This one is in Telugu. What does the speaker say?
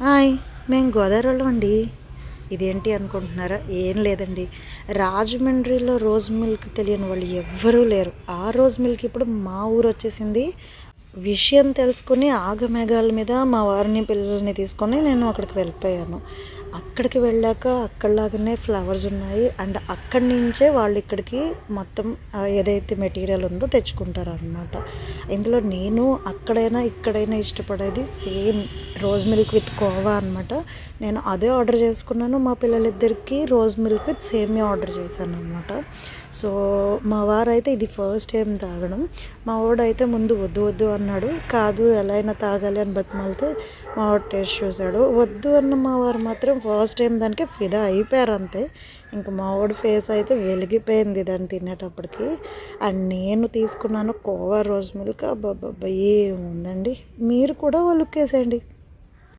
హాయ్ మేము గోదావరిలో అండి ఇదేంటి అనుకుంటున్నారా? ఏం లేదండి. రాజమండ్రిలో రోజ్ మిల్క్ తెలియని వాళ్ళు ఎవ్వరూ లేరు. ఆ రోజ్ మిల్క్ ఇప్పుడు మా ఊరు వచ్చేసింది. విషయం తెలుసుకుని ఆగమేఘాల మీద మా వారిని పిల్లల్ని తీసుకొని నేను అక్కడికి వెళ్ళిపోయాను. అక్కడికి వెళ్ళాక అక్కడలాగానే ఫ్లవర్స్ ఉన్నాయి. అండ్ అక్కడి నుంచే వాళ్ళు ఇక్కడికి మొత్తం ఏదైతే మెటీరియల్ ఉందో తెచ్చుకుంటారు అనమాట ఇందులో నేను అక్కడైనా ఇక్కడైనా ఇష్టపడేది same rose milk with khoa అనమాట నేను అదే ఆర్డర్ చేసుకున్నాను. మా పిల్లలిద్దరికి రోజ్ మిల్క్ విత్ సేమే ఆర్డర్ చేశాను అనమాట సో మా వారైతే ఇది ఫస్ట్ టైం తాగడం. మా వాడైతే ముందు వద్దు వద్దు అన్నాడు. కాదు ఎలా అయినా తాగాలి అని బతిమాలితే మా వాడు టేస్ట్ చూశాడు. వద్దు అన్న మా వారు మాత్రం ఫస్ట్ టైం దానికి ఫిదా అయిపోయారు అంతే. ఇంకా మా వాడి ఫేస్ అయితే వెలిగిపోయింది దాన్ని తినేటప్పటికి. అండ్ నేను తీసుకున్నాను కోవా రోజ్ మిల్క్. అబ్బాబ్బా ఏముందండి? మీరు కూడా లుక్ వేసేయండి